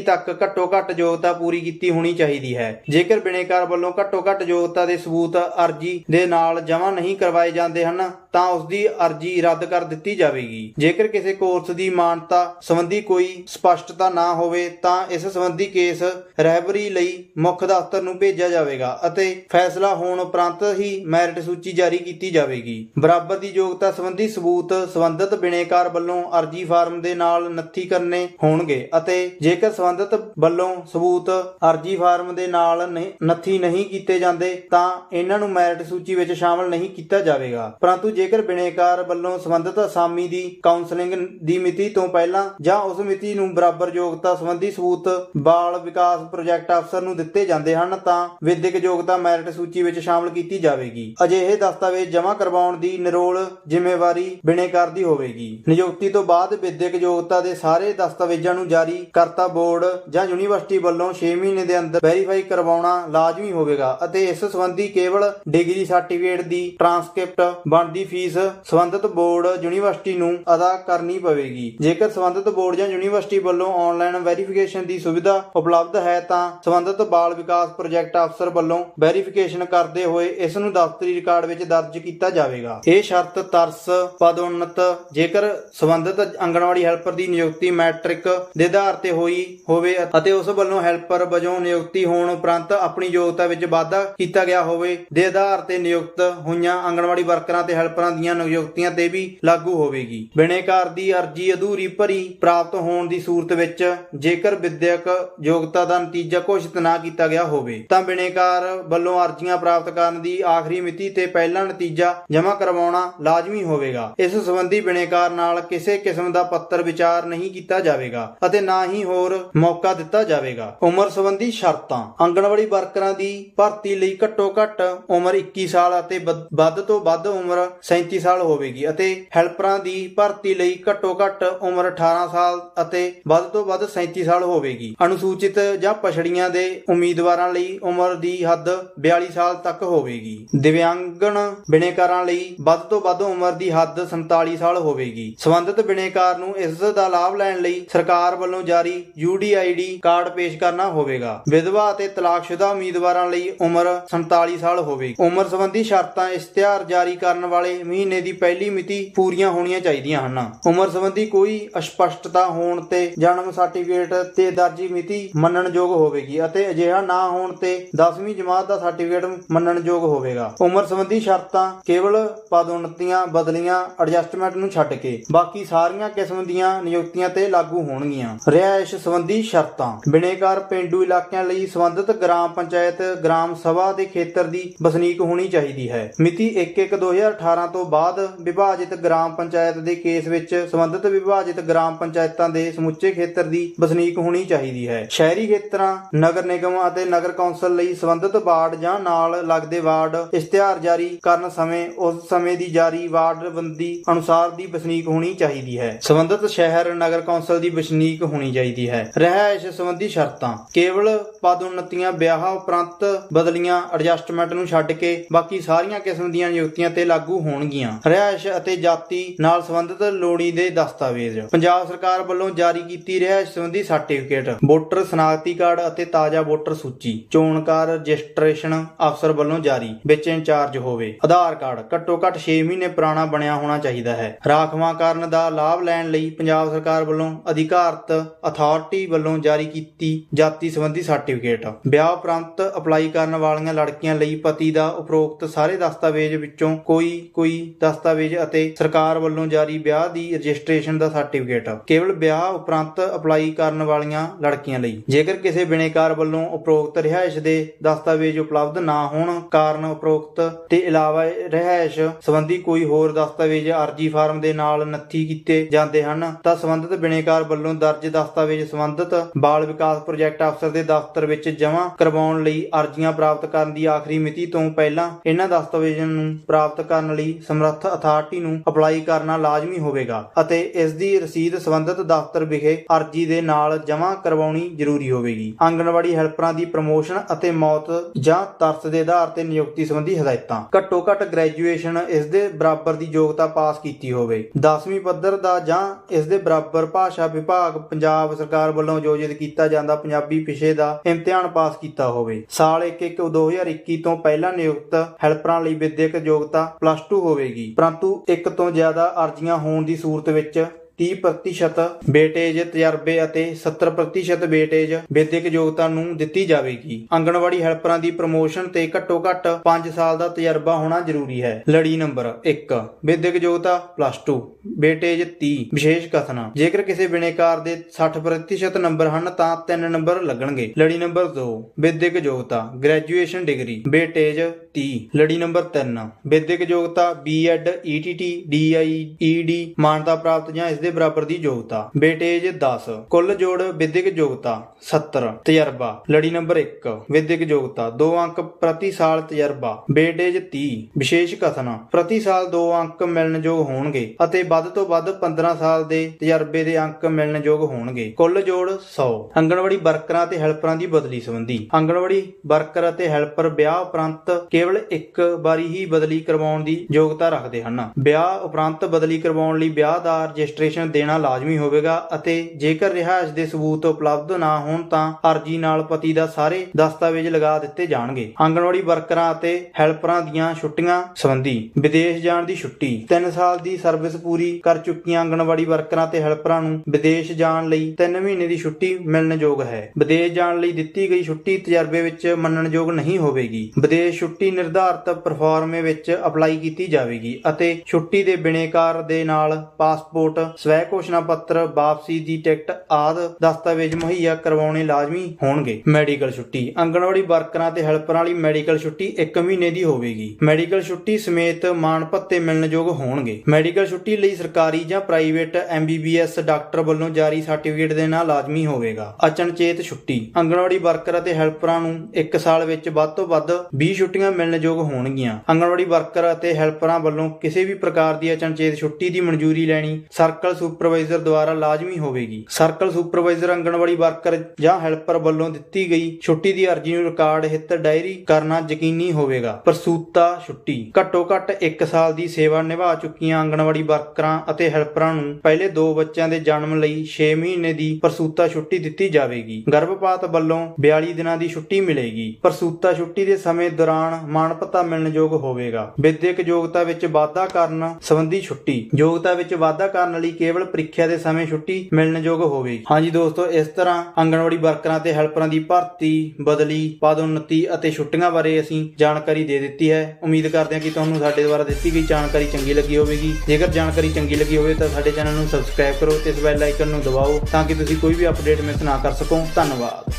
ਤੱਕ ਘੱਟੋ-ਘੱਟ ਯੋਗਤਾ ਪੂਰੀ ਕੀਤੀ ਹੋਣੀ ਚਾਹੀਦੀ ਹੈ। ਜੇਕਰ ਬਿਨੇਕਾਰ ਵੱਲੋਂ ਘੱਟੋ-ਘੱਟ ਯੋਗਤਾ ਦੇ ਸਬੂਤ ਅਰਜ਼ੀ ਦੇ ਨਾਲ ਜਮ੍ਹਾਂ ਨਹੀਂ ਕਰਵਾਏ ਜਾਂਦੇ ਹਨ ਤਾਂ ਉਸ ਦੀ ਅਰਜ਼ੀ ਰੱਦ ਕਰ ਦਿੱਤੀ ਜਾਵੇਗੀ। ਜੇਕਰ ਕਿਸੇ ਕੋਰਸ ਦੀ ਮਾਨਤਾ ਸੰਬੰਧੀ ਕੋਈ ਸਪਸ਼ਟਤਾ ਨਾ ਹੋਵੇ, ਤਾਂ ਇਸ ਸੰਬੰਧੀ ਕੇਸ ਰਹਿਬਰੀ ਲਈ ਮੁੱਖ ਦਫ਼ਤਰ ਨੂੰ ਭੇਜਿਆ ਜਾਵੇਗਾ ਅਤੇ ਫੈਸਲਾ ਹੋਣ ਉਪਰੰਤ ਹੀ ਮੈਰਿਟ ਸੂਚੀ ਜਾਰੀ ਕੀਤੀ ਜਾਵੇਗੀ। ਬਰਾਬਰ ਦੀ ਯੋਗਤਾ ਸੰਬੰਧੀ ਸਬੂਤ ਸੰਬੰਧਿਤ ਬਿਨੇਕਾਰ ਵੱਲੋਂ ਅਰਜ਼ੀ ਫਾਰਮ ਦੇ ਨਾਲ ਨੱਥੀ ਕਰਨੇ ਹੋਣਗੇ ਅਤੇ ਜੇਕਰ ਸੰਬੰਧਿਤ ਵੱਲੋਂ ਸਬੂਤ ਅਰਜ਼ੀ ਫਾਰਮ ਦੇ ਨਾਲ ਨੱਥੀ ਨਹੀਂ ਕੀਤੇ ਜਾਂਦੇ, ਤਾਂ ਇਹਨਾਂ ਨੂੰ ਮੈਰਿਟ ਸੂਚੀ ਵਿੱਚ ਸ਼ਾਮਲ ਨਹੀਂ ਕੀਤਾ ਜਾਵੇਗਾ। ਪਰੰਤੂ ਜੇਕਰ ਬਿਨੇਕਾਰ ਵੱਲੋਂ ਸੰਬੰਧਿਤ ਅਸਾਮੀ ਦੀ ਕਾਉਂਸਲਿੰਗ ਦੀ ਮਿਤੀ ਤੋਂ ਪਹਿਲਾਂ ਜਾਂ ਉਸ ਮਿਤੀ ਨੂੰ ਬਰਾਬਰ ਯੋਗਤਾ ਸੰਬੰਧੀ ਸਬੂਤ ਬਾਲ ਵਿਕਾਸ ਪ੍ਰੋਜੈਕਟ ਅਫਸਰ ਨੂੰ ਦਿੱਤੇ ਜਾਂਦੇ ਹਨ, ਤਾਂ ਵਿਦਿਅਕ ਯੋਗਤਾ ਮੈਰਿਟ ਸੂਚੀ ਵਿੱਚ ਸ਼ਾਮਲ ਕੀਤੀ ਜਾਵੇਗੀ। ਅਜਿਹੇ ਦਸਤਾਵੇਜ਼ ਜਮ੍ਹਾਂ ਕਰਵਾਉਣ ਦੀ ਨਿਰੋਲ ਜ਼ਿੰਮੇਵਾਰੀ ਬਿਨੇਕਾਰ ਦੀ ਹੋਵੇਗੀ। ਨਿਯੁਕਤੀ ਤੋਂ ਬਾਅਦ ਵਿਦਿਅਕ ਯੋਗਤਾ ਦੇ ਸਾਰੇ ਦਸਤਾਵੇਜ਼ਾਂ ਨੂੰ ਜਾਰੀ ਕਰਤਾ ਬੋਰਡ ਜਾਂ ਯੂਨੀਵਰਸਿਟੀ ਵੱਲੋਂ 6 ਮਹੀਨੇ ਦੇ ਅੰਦਰ ਵੈਰੀਫਾਈ ਕਰਵਾਉਣਾ ਲਾਜ਼ਮੀ ਹੋਵੇਗਾ ਅਤੇ ਇਸ ਸੰਬੰਧੀ ਕੇਵਲ ਡਿਗਰੀ ਸਰਟੀਫਿਕੇਟ ਦੀ ਟ੍ਰਾਂਸਕ੍ਰਿਪਟ ਬਣਦੀ ਫੀਸ ਸਬੰਧਤ ਬੋਰਡ ਯੂਨੀਵਰਸਿਟੀ ਨੂੰ ਅਦਾ ਕਰਨੀ ਪਵੇਗੀ। ਜੇਕਰ ਸੰਬੰਧਿਤ ਬੋਰਡ ਜਾਂ ਯੂਨੀਵਰਸਿਟੀ ਵੱਲੋਂ ਆਨਲਾਈਨ ਵੈਰੀਫਿਕੇਸ਼ਨ ਦੀ ਸੁਵਿਧਾ ਉਪਲਬਧ ਹੈ ਤਾਂ ਸੰਬੰਧਿਤ ਬਾਲ ਵਿਕਾਸ ਪ੍ਰੋਜੈਕਟ ਅਫਸਰ ਵੱਲੋਂ ਵੈਰੀਫਿਕੇਸ਼ਨ ਕਰਦੇ ਹੋਏ ਇਸ ਨੂੰ ਦਫ਼ਤਰੀ ਰਿਕਾਰਡ ਵਿੱਚ ਦਰਜ ਕੀਤਾ ਜਾਵੇਗਾ। ਇਹ ਸ਼ਰਤ ਤਰਸ ਪਦੋਨਤ ਜੇਕਰ ਸੰਬੰਧਿਤ ਆਂਗਣਵਾੜੀ ਹੈਲਪਰ ਦੀ ਨਿਯੁਕਤੀ ਮੈਟ੍ਰਿਕ ਦੇ ਆਧਾਰ ਤੇ ਹੋਈ ਹੋਵੇ ਅਤੇ ਉਸ ਵੱਲੋਂ ਹੈਲਪਰ ਵਜੋਂ ਨਿਯੁਕਤੀ ਹੋਣ ਉਪਰੰਤ ਆਪਣੀ ਯੋਗਤਾ ਵਿੱਚ ਵਾਧਾ ਕੀਤਾ ਗਿਆ ਹੋਵੇ, ਦੇ ਆਧਾਰ ਤੇ ਨਿਯੁਕਤ ਹੋਈਆਂ ਆਂਗਣਵਾੜੀ ਵਰਕਰਾਂ ਤੇ ਹੈਲਪਰਾਂ ਦੀਆਂ ਨਿਯੁਕਤੀਆਂ ਤੇ ਵੀ ਲਾਗੂ ਹੋਵੇਗੀ। ਬਿਨੇਕਾਰ ਦੀ ਅਰਜ਼ੀ ਅਧੂਰੀ ਭਰੀ ਪ੍ਰਾਪਤ ਹੋਣ ਦੀ ਸੂਰਤ ਵਿੱਚ ਜੇਕਰ ਵਿਦਿਅਕ ਯੋਗਤਾ ਦਾ ਨਤੀਜਾ ਘੋਸ਼ਿਤ ਨਾ ਕੀਤਾ ਗਿਆ ਹੋਵੇ, ਤਾਂ ਬਿਨੇਕਾਰ ਵੱਲੋਂ ਅਰਜ਼ੀਆਂ ਪ੍ਰਾਪਤ ਕਰਨ ਦੀ ਆਖਰੀ ਮਿਤੀ ਤੇ ਪਹਿਲਾ ਨਤੀਜਾ ਜਮ੍ਹਾਂ ਕਰਵਾਉਣਾ ਲਾਜ਼ਮੀ ਹੋਵੇਗਾ। ਇਸ ਸੰਬੰਧੀ ਬਿਨੇਕਾਰ ਨਾਲ ਕਿਸੇ ਕਿਸਮ ਦਾ ਪੱਤਰ ਵਿਚਾਰ ਨਹੀਂ ਕੀਤਾ ਜਾਵੇਗਾ ਅਤੇ ਨਾ ਹੀ ਹੋਰ ਮੌਕਾ ਦਿੱਤਾ ਜਾਵੇਗਾ। ਉਮਰ ਸੰਬੰਧੀ ਸ਼ਰਤਾਂ। ਆਂਗਣਵਾੜੀ ਵਰਕਰਾਂ ਦੀ ਭਰਤੀ ਲਈ ਘੱਟੋ ਘੱਟ ਉਮਰ 21 ਸਾਲ ਅਤੇ ਵੱਧ ਤੋਂ ਵੱਧ ਉਮਰ 37 ਸਾਲ ਹੋਵੇਗੀ ਅਤੇ ਹੈਲਪਰਾਂ ਦੀ ਭਰਤੀ ਲਈ ਘੱਟੋ ਘੱਟ ਉਮਰ 18 ਸਾਲ ਅਤੇ ਵੱਧ ਤੋਂ ਵੱਧ 37 ਸਾਲ ਹੋਵੇਗੀ। ਅਨੁਸੂਚਿਤ ਜਾਂ ਪਛੜੀਆਂ ਦੇ ਉਮੀਦਵਾਰਾਂ ਲਈ ਉਮਰ ਦੀ ਹੱਦ 42 ਸਾਲ ਤੱਕ ਹੋਵੇਗੀ। ਦਿਵਿਆਂਗਣ ਬਿਨੇਕਾਰਾਂ ਲਈ ਵੱਧ ਤੋਂ ਵੱਧ ਉਮਰ ਦੀ ਹੱਦ 47 ਸਾਲ ਹੋਵੇਗੀ। ਸੰਬੰਧਿਤ ਬਿਨੇਕਾਰ ਨੂੰ ਇਸ ਦਾ ਲਾਭ ਲੈਣ ਲਈ ਸਰਕਾਰ ਵੱਲੋਂ ਜਾਰੀ UDID ਕਾਰਡ ਪੇਸ਼ ਕਰਨਾ ਹੋਵੇਗਾ। ਵਿਧਵਾ ਅਤੇ ਤਲਾਕਸ਼ੁਦਾ ਉਮੀਦਵਾਰਾਂ ਲਈ ਉਮਰ 47 ਸਾਲ ਹੋਵੇਗੀ। ਉਮਰ ਸੰਬੰਧੀ ਸ਼ਰਤਾਂ ਇਸ਼ਤਿਹਾਰ ਜਾਰੀ ਕਰਨ ਵਾਲੇ ਮਹੀਨੇ ਦੀ ਪਹਿਲੀ ਮਿਤੀ ਪੂਰੀਆਂ ਹੋਣੀਆਂ ਚਾਹੀਦੀਆਂ ਹਨ। ਉਮਰ ਸੰਬੰਧੀ ਕੋਈ ਅਸਪਸ਼ਟਤਾ ਹੋਣ ਤੇ ਜਨਮ ਸਰਟੀਫਿਕੇਟ ਤੇ ਦਰਜੀ ਮਿਤੀ ਮੰਨਣਯੋਗ ਹੋਵੇਗੀ ਅਤੇ ਅਜਿਹਾ ਨਾ ਹੋਣ ਤੇ 10ਵੀਂ ਜਮਾਤ ਦਾ ਸਰਟੀਫਿਕੇਟ ਮੰਨਣਯੋਗ ਹੋਵੇਗਾ। ਉਮਰ ਸੰਬੰਧੀ ਸ਼ਰਤਾਂ ਕੇਵਲ ਪਦੋਨਤੀਆਂ, ਬਦਲੀਆਂ ਐਡਜਸਟਮੈਂਟ ਨੂੰ ਛੱਡ ਕੇ ਬਾਕੀ ਸਾਰੀਆਂ ਕਿਸਮ ਦੀਆਂ ਨਿਯੁਕਤੀਆਂ ਤੇ ਲਾਗੂ ਹੋਣਗੀਆਂ। ਰਿਹਾਇਸ਼ ਸੰਬੰਧੀ ਸ਼ਰਤਾਂ। ਬਿਨੇਕਾਰ ਪਿੰਡੂ ਇਲਾਕਿਆਂ ਲਈ ਸੰਬੰਧਿਤ ਗ੍ਰਾਮ ਪੰਚਾਇਤ, ਗ੍ਰਾਮ ਸਭਾ ਦੇ ਖੇਤਰ ਦੀ ਵਸਨੀਕ ਹੋਣੀ ਚਾਹੀਦੀ ਹੈ। ਮਿਤੀ 1/1/2018 ਤੋਂ ਬਾਅਦ ਵਿਭਾਜਿਤ ਗ੍ਰਾਮ ਪੰਚਾਇਤ ਦੇ ਕੇਸ ਵਿੱਚ ਸੰਬੰਧਿਤ ਵਿਭਾਜਿਤ ਗ੍ਰਾਮ ਪੰਚਾਇਤਾਂ ਦੇ ਸਮੁੱਚੇ ਖੇਤਰ ਦੀ ਵਸਨੀਕ ਹੋਣੀ ਚਾਹੀਦੀ ਹੈ। ਸ਼ਹਿਰੀ ਖੇਤਰਾਂ, ਨਗਰ ਨਿਗਮ ਅਤੇ ਨਗਰ ਕੌਂਸਲ ਲਈ ਸੰਬੰਧਿਤ ਵਾਰਡ ਜਾਂ ਨਾਲ ਲੱਗਦੇ ਵਾਰਡ ਇਸ਼ਤਿਹਾਰ ਜਾਰੀ ਕਰਨ ਸਮੇਂ ਉਸ ਸਮੇਂ ਦੀ ਜਾਰੀ ਵਾਰਡ ਬੰਦੀ ਅਨੁਸਾਰ ਦੀ ਵਸਨੀਕ ਹੋਣੀ ਚਾਹੀਦੀ ਹੈ। ਸੰਬੰਧਿਤ ਸ਼ਹਿਰ, ਨਗਰ ਕੌਂਸਲ ਦੀ ਵਸਨੀਕ ਹੋਣੀ ਚਾਹੀਦੀ ਹੈ। ਰਹਿائش ਸੰਬੰਧੀ ਸ਼ਰਤਾਂ। ਕੇਵਲ ਪਦੋਨਤੀਆਂ, ਵਿਆਹ ਉਪਰੰਤ ਬਦਲੀਆਂ ਅਡਜਸਟਮੈਂਟ ਨੂੰ ਛੱਡ ਕੇ ਬਾਕੀ ਸਾਰੀਆਂ ਕਿਸਮ ਦੀਆਂ ਨਿਯੁਕਤੀਆਂ ਤੇ ਲਾਗੂ ਹੋਣ ਹੋਣਗੀਆਂ। ਰਹਿائش ਅਤੇ ਜਾਤੀ ਨਾਲ ਸੰਬੰਧਿਤ ਲੋੜੀਂਦੇ ਦਸਤਾਵੇਜ਼। ਪੰਜਾਬ ਸਰਕਾਰ ਵੱਲੋਂ ਜਾਰੀ ਕੀਤੀ ਰਹਿائش ਸੰਬੰਧੀ ਸਰਟੀਫਿਕੇਟ, ਵੋਟਰ ਸ਼ਨਾਖਤੀ ਕਾਰਡ ਅਤੇ ਤਾਜ਼ਾ ਵੋਟਰ ਸੂਚੀ, ਚੋਣਕਾਰ ਰਜਿਸਟ੍ਰੇਸ਼ਨ ਅਫਸਰ ਵੱਲੋਂ ਜਾਰੀ, ਵਿੱਚ ਇੰਚਾਰਜ ਹੋਵੇ। ਆਧਾਰ ਕਾਰਡ, ਘੱਟੋ ਘੱਟ 6 ਮਹੀਨੇ ਪੁਰਾਣਾ ਬਣਿਆ ਹੋਣਾ ਚਾਹੀਦਾ ਹੈ। ਰਾਖਵਾਂ ਕਰਨ ਦਾ ਲਾਭ ਲੈਣ ਲਈ ਪੰਜਾਬ ਸਰਕਾਰ ਵੱਲੋਂ ਅਧਿਕਾਰਤ ਅਥਾਰਟੀ ਵੱਲੋਂ ਜਾਰੀ ਕੀਤੀ ਜਾਤੀ ਸੰਬੰਧੀ ਸਰਟੀਫਿਕੇਟ। ਵਿਆਹ ਉਪਰੰਤ ਅਪਲਾਈ ਕਰਨ ਵਾਲੀਆਂ ਲੜਕੀਆਂ ਲਈ ਪਤੀ ਦਾ ਉਪਰੋਕਤ ਸਾਰੇ ਦਸਤਾਵੇਜ਼ ਵਿੱਚੋਂ ਕੋਈ ਕੋਈ ਦਸਤਾਵੇਜ਼ ਅਤੇ ਸਰਕਾਰ ਵੱਲੋਂ ਜਾਰੀ ਵਿਆਹ ਦੀ ਰਜਿਸਟ੍ਰੇਸ਼ਨ ਦਾ ਸਰਟੀਫਿਕੇਟ। ਕੇਵਲ ਵਿਆਹ ਉਪਰੰਤ ਅਪਲਾਈ ਕਰਨ ਵਾਲੀਆਂ ਲੜਕੀਆਂ ਲਈ। ਜੇਕਰ ਕਿਸੇ ਬਿਨੇਕਾਰ ਵੱਲੋਂ ਉਪਰੋਕਤ ਰਿਹਾਇਸ਼ ਦੇ ਦਸਤਾਵੇਜ਼ ਉਪਲਬਧ ਨਾ ਹੋਣ ਕਾਰਨ ਉਪਰੋਕਤ ਤੇ ਇਲਾਵਾ ਰਿਹਾਇਸ਼ ਸੰਬੰਧੀ ਕੋਈ ਹੋਰ ਦਸਤਾਵੇਜ਼ ਅਰਜੀ ਫਾਰਮ ਦੇ ਨਾਲ ਨੱਥੀ ਕੀਤੇ ਜਾਂਦੇ ਹਨ, ਤਾਂ ਸੰਬੰਧਿਤ ਬਿਨੇਕਾਰ ਵੱਲੋਂ ਦਰਜ ਦਸਤਾਵੇਜ਼ ਸੰਬੰਧਿਤ ਬਾਲ ਵਿਕਾਸ ਪ੍ਰੋਜੈਕਟ ਅਫਸਰ ਦੇ ਦਫ਼ਤਰ ਵਿੱਚ ਜਮ੍ਹਾਂ ਕਰਵਾਉਣ ਲਈ ਅਰਜ਼ੀਆਂ ਪ੍ਰਾਪਤ ਕਰਨ ਦੀ ਆਖਰੀ ਮਿਤੀ ਤੋਂ ਪਹਿਲਾਂ ਇਹਨਾਂ ਦਸਤਾਵੇਜ਼ਾਂ ਨੂੰ ਪ੍ਰਾਪਤ ਕਰਨ ਲਈ ਲਈ ਸਮਰੱਥ ਅਥਾਰਟੀ ਨੂੰ ਅਪਲਾਈ ਕਰਨਾ ਲਾਜ਼ਮੀ ਹੋਵੇਗਾ ਅਤੇ ਇਸ ਦੀ ਰਸੀਦ ਸੰਬੰਧਿਤ ਦਫ਼ਤਰ ਵਿਖੇ ਅਰਜ਼ੀ ਦੇ ਨਾਲ ਜਮ੍ਹਾਂ ਕਰਵਾਉਣੀ ਜ਼ਰੂਰੀ ਹੋਵੇਗੀ। ਆਂਗਣਵਾੜੀ ਹੈਲਪਰਾਂ ਦੀ ਪ੍ਰਮੋਸ਼ਨ ਅਤੇ ਮੌਤ ਜਾਂ ਤਰਸ ਦੇ ਆਧਾਰ ਤੇ ਨਿਯੁਕਤੀ ਸੰਬੰਧੀ ਹਦਾਇਤਾਂ। ਘੱਟੋ ਘੱਟ ਗ੍ਰੈਜੂਏਸ਼ਨ ਇਸ ਦੇ ਬਰਾਬਰ ਦੀ ਯੋਗਤਾ ਪਾਸ ਕੀਤੀ ਹੋਵੇ। 10ਵੀਂ ਪੱਧਰ ਦਾ ਜਾਂ ਇਸ ਦੇ ਬਰਾਬਰ ਭਾਸ਼ਾ ਵਿਭਾਗ ਪੰਜਾਬ ਸਰਕਾਰ ਵੱਲੋਂ ਆਯੋਜਿਤ ਕੀਤਾ ਜਾਂਦਾ ਪੰਜਾਬੀ ਵਿਸ਼ੇ ਦਾ ਇਮਤਿਹਾਨ ਪਾਸ ਕੀਤਾ ਹੋਵੇ। ਸਾਲ 1 1 2021 ਤੋਂ ਪਹਿਲਾਂ ਨਿਯੁਕਤ ਹੈਲਪਰਾਂ ਲਈ ਵਿਦਿਅਕ ਯੋਗਤਾ ਪਲੱਸ 2 ਹੋਵੇਗੀ। ਪਰੰਤੂ ਇੱਕ ਤੋਂ ਜ਼ਿਆਦਾ ਅਰਜ਼ੀਆਂ ਹੋਣ ਦੀ ਸੂਰਤ ਵਿੱਚ 30% ਬੇਟੇਜ ਤਜਰਬੇ ਅਤੇ 70% ਵੇਟੇਜ ਵਿਦਿਅਕ ਯੋਗਤਾ ਨੂੰ ਦਿੱਤੀ ਜਾਵੇਗੀ। ਆਂਗਣਵਾੜੀ ਹੈਲਪਰਾਂ ਦੀ ਪ੍ਰਮੋਸ਼ਨ ਤੇ ਘੱਟੋ ਘੱਟ 5 ਸਾਲ ਦਾ ਤਜਰਬਾ ਹੋਣਾ ਜ਼ਰੂਰੀ ਹੈ। ਲੜੀ ਨੰਬਰ 1 ਵਿਦਿਅਕ ਯੋਗਤਾ ਪਲੱਸ 2 ਵੇਟੇਜ 30 ਵਿਸ਼ੇਸ਼ ਕਥਨ। ਜੇਕਰ ਕਿਸੇ ਬਿਨੇਕਾਰ ਦੇ 60% ਨੰਬਰ ਹਨ, ਤਾਂ 3 ਨੰਬਰ ਲੱਗਣਗੇ। ਲੜੀ ਨੰਬਰ 2 ਵਿਦਿਅਕ ਯੋਗਤਾ। ਗ੍ਰੈਜੂਏਸ਼ਨ ਡਿਗਰੀ ਬੇਟੇਜ 30 ਲੜੀ ਨੰਬਰ 3 ਵਿਦਿਅਕ ਯੋਗਤਾ ਬੀਐਡ ਈਟੀਟੀ ਡੀਆਈ ਈਡੀ ਮਾਨਤਾ ਪ੍ਰਾਪਤ ਜਾਂ ਇਸ ਦੇ ਬਰਾਬਰ ਦੀ ਯੋਗਤਾ। ਵੇਟੇਜ 10 ਕੁੱਲ ਜੋੜ ਵਿਦਿਅਕ ਯੋਗਤਾ 70 ਤਜਰਬਾ। ਲੜੀ ਨੰਬਰ 1 ਵਿਦਿਅਕ ਯੋਗਤਾ 2 ਅੰਕ ਪ੍ਰਤੀ ਸਾਲ ਤਜਰਬਾ। ਵੇਟੇਜ 30 ਵਿਸ਼ੇਸ਼ ਕਥਨ। ਪ੍ਰਤੀ ਸਾਲ 2 ਅੰਕ ਮਿਲਣਯੋਗ ਹੋਣਗੇ ਅਤੇ ਵੱਧ ਤੋਂ ਵੱਧ 15 ਸਾਲ ਦੇ ਤਜਰਬੇ ਦੇ ਅੰਕ ਮਿਲਣਯੋਗ ਹੋਣਗੇ। ਕੁੱਲ ਜੋੜ 100 ਅੰਗਣਵਾੜੀ ਵਰਕਰਾਂ ਤੇ ਹੈਲਪਰਾਂ ਦੀ ਬਦਲੀ ਸੰਬੰਧੀ। ਅੰਗਣਵਾੜੀ ਵਰਕਰ ਅਤੇ ਹੈਲਪਰ ਵਿਆਹ ਉਪਰੰਤ ਕੇਵਲ ਇੱਕ ਵਾਰੀ ਹੀ ਬਦਲੀ ਕਰਵਾਉਣ ਦੀ ਯੋਗਤਾ ਰੱਖਦੇ ਹਨ। ਵਿਆਹ ਉਪਰੰਤ ਬਦਲੀ ਕਰਵਾਉਣ ਲਈ ਵਿਆਹ ਦਾ ਰਜਿਸਟ੍ਰੇਸ਼ਨ ਦੇਣਾ ਲਾਜ਼ਮੀ ਹੋਵੇਗਾ ਅਤੇ ਜੇਕਰ ਰਿਹਾਇਸ਼ ਦੇ ਸਬੂਤ ਉਪਲਬਧ ਨਾ ਹੋਣ ਤਾਂ ਅਰਜੀ ਨਾਲ ਪਤੀ ਦਾ ਸਾਰੇ ਦਸਤਾਵੇਜ਼ ਲਗਾ ਦਿੱਤੇ ਜਾਣਗੇ। ਆਂਗਣਵਾੜੀ ਵਰਕਰਾਂ ਅਤੇ ਹੈਲਪਰਾਂ ਦੀਆਂ ਛੁੱਟੀਆਂ ਸੰਬੰਧੀ ਵਿਦੇਸ਼ ਜਾਣ ਦੀ ਛੁੱਟੀ। 3 ਸਾਲ ਦੀ ਸਰਵਿਸ ਪੂਰੀ ਕਰ ਚੁੱਕੀਆਂ ਆਂਗਣਵਾੜੀ ਵਰਕਰਾਂ ਤੇ ਹੈਲਪਰਾਂ ਨੂੰ ਵਿਦੇਸ਼ ਜਾਣ ਲਈ 3 ਮਹੀਨੇ ਦੀ ਛੁੱਟੀ ਮਿਲਣਯੋਗ ਹੈ। ਵਿਦੇਸ਼ ਜਾਣ ਲਈ ਦਿੱਤੀ ਗਈ ਛੁੱਟੀ ਤਜਰਬੇ ਵਿੱਚ ਮੰਨਣਯੋਗ ਨਹੀਂ ਹੋਵੇਗੀ। ਵਿਦੇਸ਼ ਛੁੱਟੀ ਨਿਰਧਾਰਤ ਪਰਫਾਰਮੇ ਵਿੱਚ ਅਪਲਾਈ ਕੀਤੀ ਜਾਵੇਗੀ ਅਤੇ ਛੁੱਟੀ ਦੇ ਬਿਨੇਕਾਰ ਦੇ ਨਾਲ ਪਾਸਪੋਰਟ ਸਵੈ ਘੋਸ਼ਣਾ ਪੱਤਰ, ਵਾਪਸੀ ਦੀ ਟਿਕਟ ਆਦਿ ਦਸਤਾਵੇਜ਼ ਮੁਹੱਈਆ ਕਰਵਾਉਣੇ ਲਾਜ਼ਮੀ ਹੋਣਗੇ। ਮੈਡੀਕਲ ਛੁੱਟੀ। ਆਂਗਣਵਾੜੀ ਵਰਕਰਾਂ ਤੇ ਹੈਲਪਰਾਂ ਲਈ ਮੈਡੀਕਲ ਛੁੱਟੀ 1 ਮਹੀਨੇ ਦੀ ਹੋਵੇਗੀ। ਮੈਡੀਕਲ ਛੁੱਟੀ ਸਮੇਤ ਮਾਣ ਭੱਤੇ ਮਿਲਣਯੋਗ ਹੋਣਗੇ। ਮੈਡੀਕਲ ਛੁੱਟੀ ਲਈ ਸਰਕਾਰੀ ਜਾਂ ਪ੍ਰਾਈਵੇਟ ਐਮਬੀਬੀਐਸ ਡਾਕਟਰ ਵੱਲੋਂ ਜਾਰੀ ਸਰਟੀਫਿਕੇਟ ਦੇ ਨਾਲ ਲਾਜ਼ਮੀ ਹੋਵੇਗਾ। ਅਚਨਚੇਤ ਛੁੱਟੀ। ਆਂਗਣਵਾੜੀ ਵਰਕਰ ਅਤੇ ਹੈਲਪਰਾਂ ਨੂੰ 1 ਸਾਲ ਵਿੱਚ ਵੱਧ ਤੋਂ ਵੱਧ 20 ਛੁੱਟੀਆਂ ਮਿਲਣਯੋਗ ਹੋਣਗੀਆਂ। ਆਂਗਣਵਾੜੀ ਵਰਕਰ ਅਤੇ ਹੈਲਪਰਾਂ ਵੱਲੋਂ ਕਿਸੇ ਵੀ ਪ੍ਰਕਾਰ ਦੀ ਅਚਨਚੇਤ ਛੁੱਟੀ ਦੀ ਮਨਜ਼ੂਰੀ ਲੈਣੀ ਸਰਕਲ ਸੁਪਰਵਾਈਜ਼ਰ ਦੁਆਰਾ ਲਾਜ਼ਮੀ ਹੋਵੇਗੀ। ਸਰਕਲ ਸੁਪਰਵਾਈਜ਼ਰ ਆਂਗਣਵਾੜੀ ਵਰਕਰ ਜਾਂ ਹੈਲਪਰ ਵੱਲੋਂ ਦਿੱਤੀ ਗਈ ਛੁੱਟੀ ਦੀ ਅਰਜ਼ੀ ਨੂੰ ਰਿਕਾਰਡ ਹਿੱਤ ਡਾਇਰੀ ਕਰਨਾ ਯਕੀਨੀ ਹੋਵੇਗਾ। ਪ੍ਰਸੂਤਾ ਛੁੱਟੀ। ਘੱਟੋ ਘੱਟ 1 ਸਾਲ ਦੀ ਸੇਵਾ ਨਿਭਾ ਚੁੱਕੀਆਂ ਆਂਗਣਵਾੜੀ ਵਰਕਰਾਂ ਅਤੇ ਹੈਲਪਰਾਂ ਨੂੰ ਪਹਿਲੇ ਦੋ ਬੱਚਿਆਂ ਦੇ ਜਨਮ ਲਈ 6 ਮਹੀਨੇ ਦੀ ਪ੍ਰਸੂਤਾ ਛੁੱਟੀ ਦਿੱਤੀ ਜਾਵੇਗੀ। ਗਰਭਪਾਤ ਵੱਲੋਂ 42 ਦਿਨਾਂ ਦੀ ਛੁੱਟੀ ਮਿਲੇਗੀ। ਪ੍ਰਸੂਤਾ ਛੁੱਟੀ ਦੇ ਸਮੇਂ ਦੌਰਾਨ ਮਾਣਪਤਾ ਮਿਲਣਯੋਗ ਹੋਵੇਗਾ। ਵਿਦਿਅਕ ਯੋਗਤਾ ਵਿੱਚ ਵਾਧਾ ਕਰਨ ਸੰਬੰਧੀ ਛੁੱਟੀ। ਯੋਗਤਾ ਵਿੱਚ ਵਾਧਾ ਕਰਨ ਲਈ ਕੇਵਲ ਪ੍ਰੀਖਿਆ ਦੇ ਸਮੇਂ ਛੁੱਟੀ ਮਿਲਣਯੋਗ ਹੋਵੇਗੀ। ਹਾਂਜੀ ਦੋਸਤੋ, ਇਸ ਤਰ੍ਹਾਂ ਆਂਗਣਵਾੜੀ ਵਰਕਰਾਂ ਤੇ ਹੈਲਪਰਾਂ ਦੀ ਭਰਤੀ, ਬਦਲੀ ਪਦੋન્નਤੀ ਅਤੇ ਛੁੱਟੀਆਂ ਬਾਰੇ ਅਸੀਂ ਜਾਣਕਾਰੀ ਦੇ ਦਿੱਤੀ ਹੈ। ਉਮੀਦ ਕਰਦੇ ਹਾਂ ਕਿ ਤੁਹਾਨੂੰ ਸਾਡੇ ਦੁਆਰਾ ਦਿੱਤੀ ਗਈ ਜਾਣਕਾਰੀ ਚੰਗੀ ਲੱਗੀ ਹੋਵੇਗੀ। ਜੇਕਰ ਜਾਣਕਾਰੀ ਚੰਗੀ ਲੱਗੀ ਹੋਵੇ ਤਾਂ ਸਾਡੇ ਚੈਨਲ ਨੂੰ ਸਬਸਕ੍ਰਾਈਬ ਕਰੋ ਤੇ ਇਸ ਬੈਲ ਆਈਕਨ ਨੂੰ ਦਬਾਓ ਤਾਂ ਕਿ ਤੁਸੀਂ ਕੋਈ ਵੀ ਅਪਡੇਟ ਮਿਸ ਨਾ ਕਰ ਸਕੋ। ਧੰਨਵਾਦ।